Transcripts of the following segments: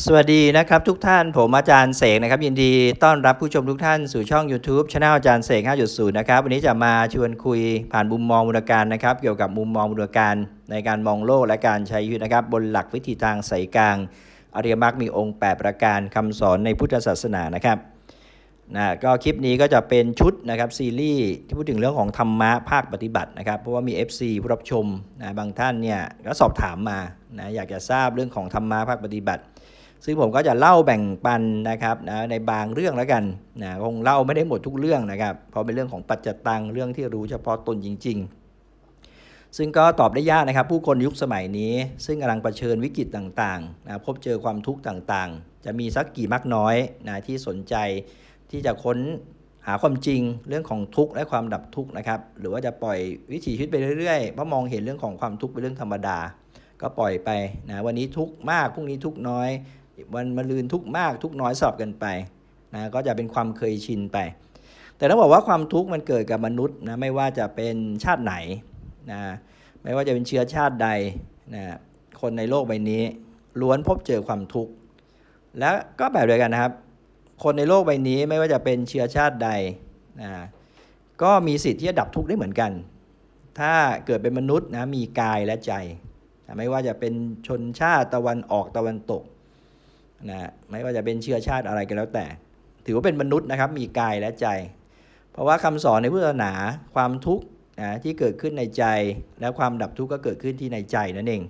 สวัสดีนะครับทุกท่านผมอาจารย์เสกนะครับ ยินดีต้อนรับผู้ชมทุกท่านสู่ช่อง YouTube c anel อาจารย์เสก5.0 นะครับ วันนี้จะมาชวนคุยผ่านมุมมองมูลการนะครับ เกี่ยวกับมุมมองมูลการในการมองโลกและการใช้ชีวิตนะครับ บนหลักวิธีทางสายกลาง อริยมรรคมีองค์ 8 ประการคำสอนในพุทธศาสนานะครับนะก็คลิปนี้ก็จะเป็นชุดนะครับซีรีส์ที่พูดถึงเรื่องของธรรมะภาคปฏิบัตินะครับ เพราะว่ามี FC ผู้รับชมนะบางท่านเนี่ยก็สอบถามมานะอยากจะทราบเรื่องของธรรมะภาคปฏิบัติ ซึ่งผมก็จะเล่าแบ่งปันนะครับนะในบางเรื่องแล้วกันนะคงเล่าไม่ได้หมดทุกเรื่องนะครับเพราะเป็นเรื่องของปัจจตังเรื่องที่รู้เฉพาะตนจริง ๆ ซึ่งก็ตอบได้ยากนะครับ ผู้คนยุคสมัยนี้ ซึ่งกำลังเผชิญวิกฤตต่างๆนะพบเจอความทุกข์ต่างๆ จะมีสักกี่มากน้อยนะที่สนใจที่จะค้นหาความจริงเรื่องของทุกข์และความดับทุกข์นะครับ หรือว่าจะปล่อยวิถีชีวิตไปเรื่อยๆเพราะมองเห็นเรื่องของความทุกข์เป็นเรื่องธรรมดา ก็ปล่อยไปนะวันนี้ทุกข์มากพรุ่งนี้ทุกข์น้อย วันมะรืนทุกมากทุกน้อยสลับกันไปนะก็จะเป็นความเคยชินไป แต่ต้องบอกว่าความทุกข์มันเกิดกับมนุษย์นะไม่ว่าจะเป็นชาติไหนนะไม่ว่าจะเป็นเชื้อชาติใดนะคนในโลกใบนี้ ล้วนพบเจอความทุกข์แล้วก็แบบเดียวกันนะครับ คนในโลกใบนี้ไม่ว่าจะเป็นเชื้อชาติใดนะก็มีสิทธิ์ที่จะดับทุกข์ได้เหมือนกัน ถ้าเกิดเป็นมนุษย์นะมีกายและใจ ไม่ว่าจะเป็นชนชาติตะวันออกตะวันตก นะไม่ว่าจะเป็นเชื้อชาติอะไรก็แล้วแต่ ถือว่าเป็นมนุษย์นะครับ มีกายและใจ เพราะว่าคำสอนในพุทธศาสนาความทุกข์นะที่เกิดขึ้นในใจ และความดับทุกข์ก็เกิดขึ้นที่ในใจนั่นเอง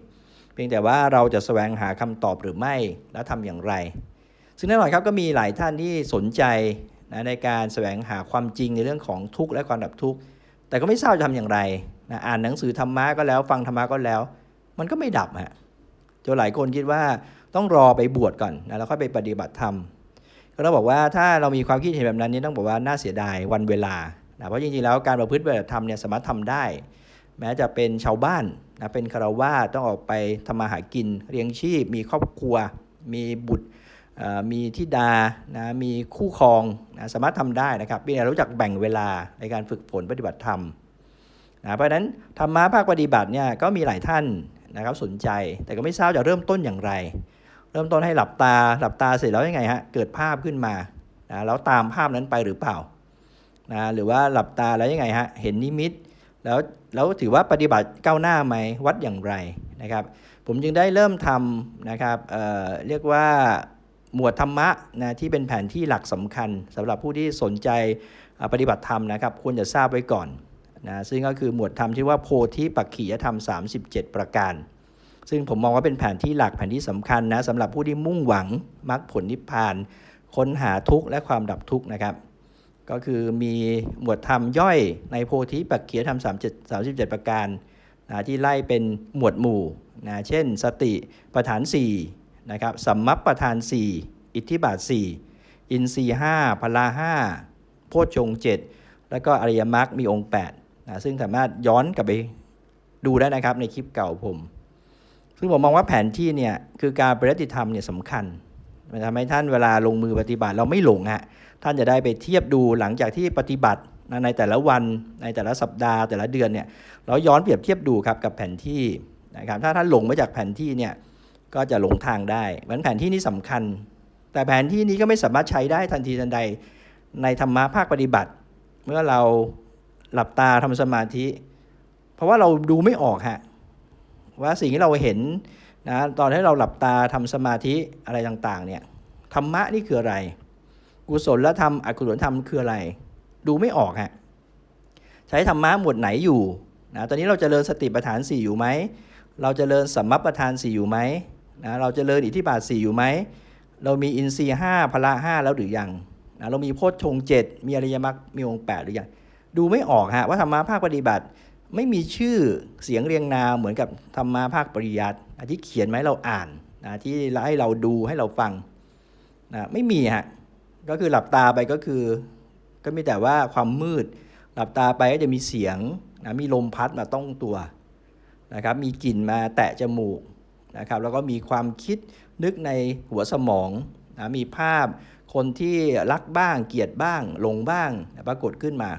เพียงแต่ว่าเราจะแสวงหาคำตอบหรือไม่และทำอย่างไร ซึ่งแน่นอนครับก็มีหลายท่านที่สนใจนะในการแสวงหาความจริงในเรื่องของทุกข์และความดับทุกข์แต่ก็ไม่ทราบจะทำอย่างไรนะอ่านหนังสือธรรมะก็แล้ว ฟังธรรมะก็แล้ว มันก็ไม่ดับฮะจนหลายคนคิดว่า ต้องรอไปบวชก่อนนะแล้วค่อยไปปฏิบัติธรรมก็ต้องบอกว่าถ้าเรามีความคิดเห็นแบบนั้นนี่ต้องบอกว่าน่าเสียดายวันเวลานะเพราะจริงๆแล้วการประพฤติปฏิบัติธรรมเนี่ยสามารถทำได้ แม้จะเป็นชาวบ้านนะเป็นคารวาต้องออกไปทำมาหากินเลี้ยงชีพ มีครอบครัว มีบุตรมีธิดานะมีคู่ครองนะสามารถทำได้นะครับเพียงแต่รู้จักแบ่งเวลาในการฝึกฝนปฏิบัติธรรมนะเพราะฉะนั้นธรรมะภาคปฏิบัติเนี่ยก็มีหลายท่านนะครับสนใจ แต่ก็ไม่ทราบจะเริ่มต้นอย่างไร เริ่มต้นให้หลับตา หลับตาเสร็จแล้วยังไงฮะ เกิดภาพขึ้นมานะแล้วตามภาพนั้นไปหรือเปล่านะหรือว่าหลับตาแล้วยังไงฮะ เห็นนิมิต แล้วแล้วถือว่าปฏิบัติก้าวหน้าไหมวัดอย่างไรนะครับ ผมจึงได้เริ่มทำนะครับเออเรียกว่าหมวดธรรมะนะที่เป็นแผนที่หลักสำคัญสำหรับผู้ที่สนใจปฏิบัติธรรมนะครับ ควรจะทราบไว้ก่อนนะซึ่งก็คือหมวดธรรมที่ว่าโพธิปักขียธรรม 37 ประการ ซึ่งผมมองว่าเป็นแผนที่หลักแผนที่สำคัญนะสำหรับผู้ที่มุ่งหวังมรรคผลนิพพาน ค้นหาทุกข์และความดับทุกข์นะครับ ก็คือมีหมวดธรรมย่อยในโพธิปักเขียธรรม37 37ประการนะที่ไล่เป็นหมวดหมู่นะเช่น สติประธาน4นะครับสัมมัปประธาน 4 อิทธิบาท 4 อินทรีย์5พละ5โพชฌงค์7แล้วก็อริยมรรคมีองค์8นะซึ่งสามารถย้อนกลับไปดูได้นะครับในคลิปเก่าผม ซึ่งผมมองว่าแผนที่เนี่ยคือการปฏิบัติธรรมเนี่ยสำคัญมันทำให้ท่านเวลาลงมือปฏิบัติเราไม่หลงฮะท่านจะได้ไปเทียบดูหลังจากที่ปฏิบัติในแต่ละวันในแต่ละสัปดาห์แต่ละเดือนเนี่ยเราย้อนเปรียบเทียบดูครับกับแผนที่นะครับถ้าท่านหลงมาจากแผนที่เนี่ยก็จะหลงทางได้เพราะฉะนั้นแผนที่นี้สำคัญ แต่แผนที่นี้ก็ไม่สามารถใช้ได้ทันทีทันใดในธรรมะภาคปฏิบัติ เมื่อเราหลับตาทำสมาธิ เพราะว่าเราดูไม่ออกฮะ ว่าสิ่งที่เราเห็นนะตอนที่เราหลับตาทำสมาธิอะไรต่างๆเนี่ยธรรมะนี่คืออะไร กุศลธรรมอกุศลธรรมคืออะไร ดูไม่ออกฮะใช้ธรรมะหมวดไหนอยู่นะตอนนี้เราจเจริญสติปัฏฐานสี่อยู่ไหม เราจเจริญสัมมปประธานสี่อยู่ไหมนะเราจเจริญอิทธิบาทสี่อยู่ไหม เรามีอินทรีย์ห้าพละห้าแล้วหรือยังนะเรามีโพชฌงค์เจ็ดมีอริยมรรคมีองค์แปดหรือยัง ดูไม่ออกฮะว่าธรรมะภาคปฏิบัติ ไม่มีชื่อเสียงเรียงนามเหมือนกับธรรมาภาคปริยัติที่เขียนมาให้เราอ่านนะที่ให้เราดูให้เราฟังนะไม่มีฮะก็คือหลับตาไปก็คือ ก็มีแต่ว่าความมืด หลับตาไปก็จะมีเสียงนะมีลมพัดมาต้องตัวนะครับมีกลิ่นมาแตะจมูกนะครับแล้วก็มีความคิดนึกในหัวสมองนะมีภาพคนที่รักบ้างเกลียดบ้างหลงบ้างปรากฏขึ้นมา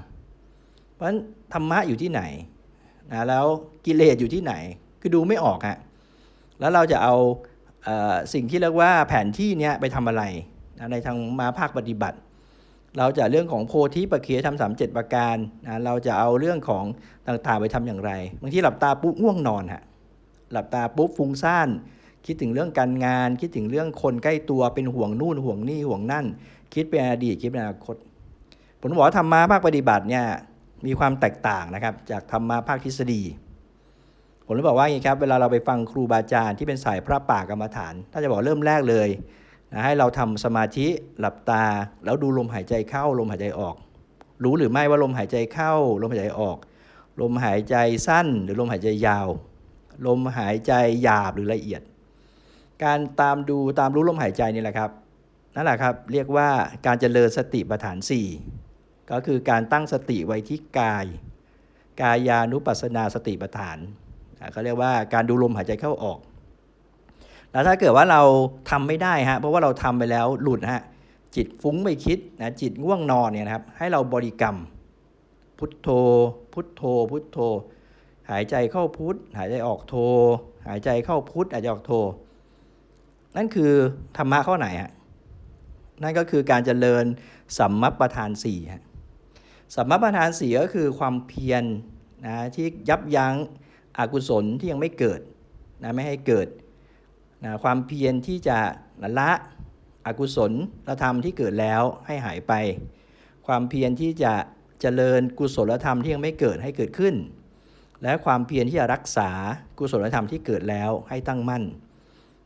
เพราะฉะนั้นธรรมะอยู่ที่ไหน นะแล้วกิเลสอยู่ที่ไหน คือดูไม่ออกฮะแล้วเราจะเอาเออสิ่งที่เรียกว่าแผนที่เนี้ยไปทำอะไรนะในทางมาภาคปฏิบัติ เราจะเรื่องของโพธิปเขียธรรมสามเจ็ดประการนะเราจะเอาเรื่องของต่างๆไปทำอย่างไรบางทีหลับตาปุ๊บง่วงนอนฮะหลับตาปุ๊บฟุ้งซ่านคิดถึงเรื่องการงาน คิดถึงเรื่องคนใกล้ตัวเป็นห่วงนู่นห่วงนี่ห่วงนั่น คิดเป็นอดีตคิดเป็นอนาคตผมบอกว่าธรรมะภาคปฏิบัติเนี่ย มีความแตกต่างนะครับจากธรรมะภาคทฤษฎี ผมเลยบอกว่าอย่างนี้ครับเวลาเราไปฟังครูบาอาจารย์ที่เป็นสายพระป่ากรรมฐาน ถ้าจะบอกเริ่มแรกเลยนะให้เราทำสมาธิหลับตา แล้วดูลมหายใจเข้าลมหายใจออก รู้หรือไม่ว่าลมหายใจเข้า ลมหายใจออก ลมหายใจสั้น หรือลมหายใจยาว ลมหายใจหยาบหรือละเอียด การตามดูตามรู้ลมหายใจนี่แหละครับนั่นแหละครับเรียกว่าการเจริญสติปัฏฐาน4 ก็คือการตั้งสติไว้ที่กาย กายานุปัสนาสติปัฏฐานเขาเรียกว่าการดูลมหายใจเข้าออก แล้วถ้าเกิดว่าเราทำไม่ได้ฮะเพราะว่าเราทำไปแล้วหลุดฮะจิตฟุ้งไปคิดนะจิตง่วงนอนเนี่ยนะครับให้เราบริกรรม พุทโธ พุทโธ พุทโธ หายใจเข้าพุทหายใจออกโธ หายใจเข้าพุทหายใจออกโธ นั่นคือธรรมะข้อไหนฮะนั่นก็คือการเจริญสัมมัปประธานสี่ฮะ สัมมัประธานสีก็คือความเพียรนะที่ยับยั้งอกุศลที่ยังไม่เกิดนะไม่ให้เกิดนะความเพียรที่จะละอกุศลธรรมที่เกิดแล้วให้หายไป ความเพียรที่จะเจริญกุศลธรรมที่ยังไม่เกิดให้เกิดขึ้น และความเพียรที่จะรักษากุศลธรรมที่เกิดแล้วให้ตั้งมั่น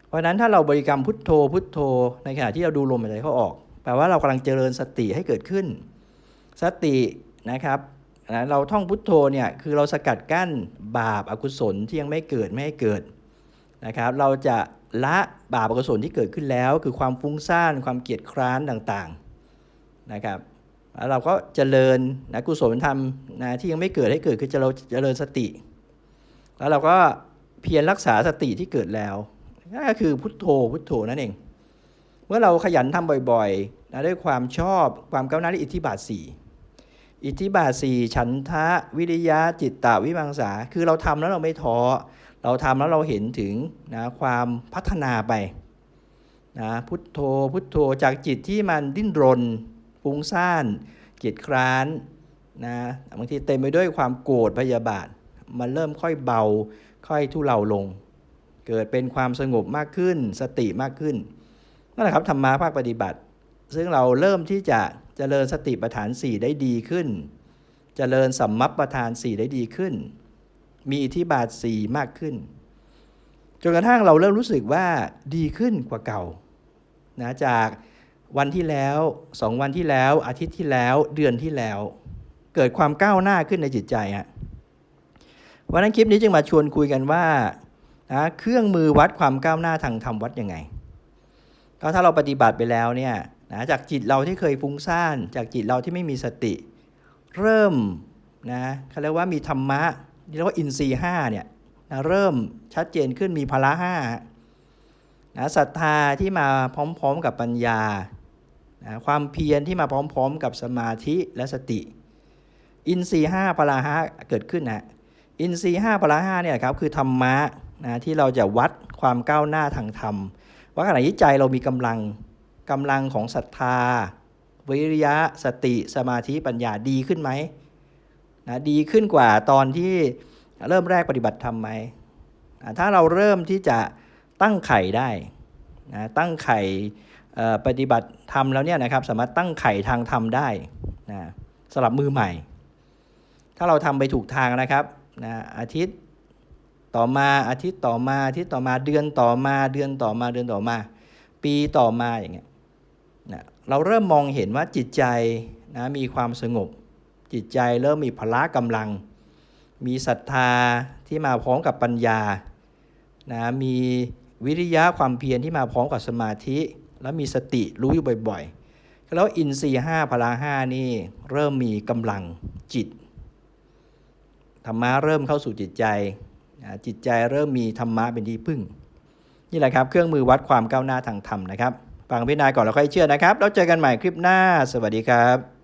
เพราะฉะนั้นถ้าเราบริกรรมพุทโธพุทโธ ในขณะที่เราดูลมหายใจเข้าออกแปลว่าเรากำลังเจริญสติให้เกิดขึ้น สตินะครับนะเราท่องพุทโธเนี่ยคือเราสกัดกั้นบาปอากุศลที่ยังไม่เกิดไม่ให้เกิดนะครับ เราจะละบาปอกุศลที่เกิดขึ้นแล้ว คือความฟุ้งซ่านความเกียจคร้านต่างๆนะครับแล้วเราก็เจริญนะกุศลธรรมนะที่ยังไม่เกิดให้เกิดคือจะเราเจริญสติ แล้วเราก็เพียรรักษาสติที่เกิดแล้วนั่นก็คือพุทโธพุทโธนั่นเอง เมื่อเราขยันทำบ่อยๆนะด้วยความชอบความก้าวหน้าในอิทธิบาทสี่ อิทธิบาทสี่ฉันทะ วิริยะจิตตะวิมังสา คือเราทำแล้วเราไม่ท้อ เราทำแล้วเราเห็นถึงนะความพัฒนาไปนะพุทโธพุทโธจากจิตที่มันดิ้นรนฟุ้งซ่านเกียจคร้านนะบางทีเต็มไปด้วยความโกรธพยาบาท มันเริ่มค่อยเบา ค่อยทุเลาลง เกิดเป็นความสงบมากขึ้น สติมากขึ้นนั่นแหละครับธรรมะภาคปฏิบัติ ซึ่งเราเริ่มที่จะ เจริญสติปัฏฐาน4ได้ดีขึ้น เจริญสัมมัปประธาน4ได้ดีขึ้น มีอิทธิบาท4มากขึ้น จนกระทั่งเราเริ่มรู้สึกว่าดีขึ้นกว่าเก่านะจากวันที่แล้ว2วันที่แล้วอาทิตย์ที่แล้วเดือนที่แล้ว เกิดความก้าวหน้าขึ้นในจิตใจฮะวันนั้นคลิปนี้จึงมาชวนคุยกันว่านะเครื่องมือวัดความก้าวหน้าทางธรรมวัดยังไงก็ถ้าเราปฏิบัติไปแล้วเนี่ย นะจากจิตเราที่เคยฟุ้งซ่าน จากจิตเราที่ไม่มีสติ เริ่มนะเขาเรียกว่ามีธรรมะเรียกว่าอินทรีห้าเนี่ยนะเริ่มชัดเจนขึ้นมีพละห้านะศรัทธาที่มาพร้อมๆกับปัญญานะความเพียรที่มาพร้อมๆ กับสมาธิและสติ อินทรีห้าพละห้าเกิดขึ้นนะอินทรีห้าพละห้าเนี่ยครับคือธรรมะนะที่เราจะวัดความก้าวหน้าทางธรรม ว่าขณะที่ใจเรามีกำลัง กำลังของศรัทธา วิริยะสติสมาธิปัญญาดีขึ้นไหมนะดีขึ้นกว่าตอนที่เริ่มแรกปฏิบัติธรรมไหมถ้าเราเริ่มที่จะตั้งไข่ได้นะตั้งไข่ปฏิบัติธรรมแล้วเนี่ยนะครับสามารถตั้งไข่ทางธรรมได้นะสำหรับมือใหม่ ถ้าเราทำไปถูกทางนะครับนะอาทิตย์ต่อมาอาทิตย์ต่อมาอาทิตย์ต่อมาเดือนต่อมาเดือนต่อมาเดือนต่อมา ปีต่อมาอย่างเงี้ย เราเริ่มมองเห็นว่าจิตใจนะมีความสงบ จิตใจเริ่มมีพละกำลัง มีศรัทธาที่มาพร้อมกับปัญญานะมีวิริยะความเพียรที่มาพร้อมกับสมาธิ แล้วมีสติรู้อยู่บ่อยๆ แล้วอินทรีย์ห้าพละห้านี่เริ่มมีกำลังจิตธรรมะเริ่มเข้าสู่จิตใจนะจิตใจเริ่มมีธรรมะเป็นที่พึ่ง นี่แหละครับ เครื่องมือวัดความก้าวหน้าทางธรรมนะครับ ฟังพิจารณาก่อนแล้วค่อยเชื่อนะครับ แล้วเจอกันใหม่คลิปหน้า สวัสดีครับ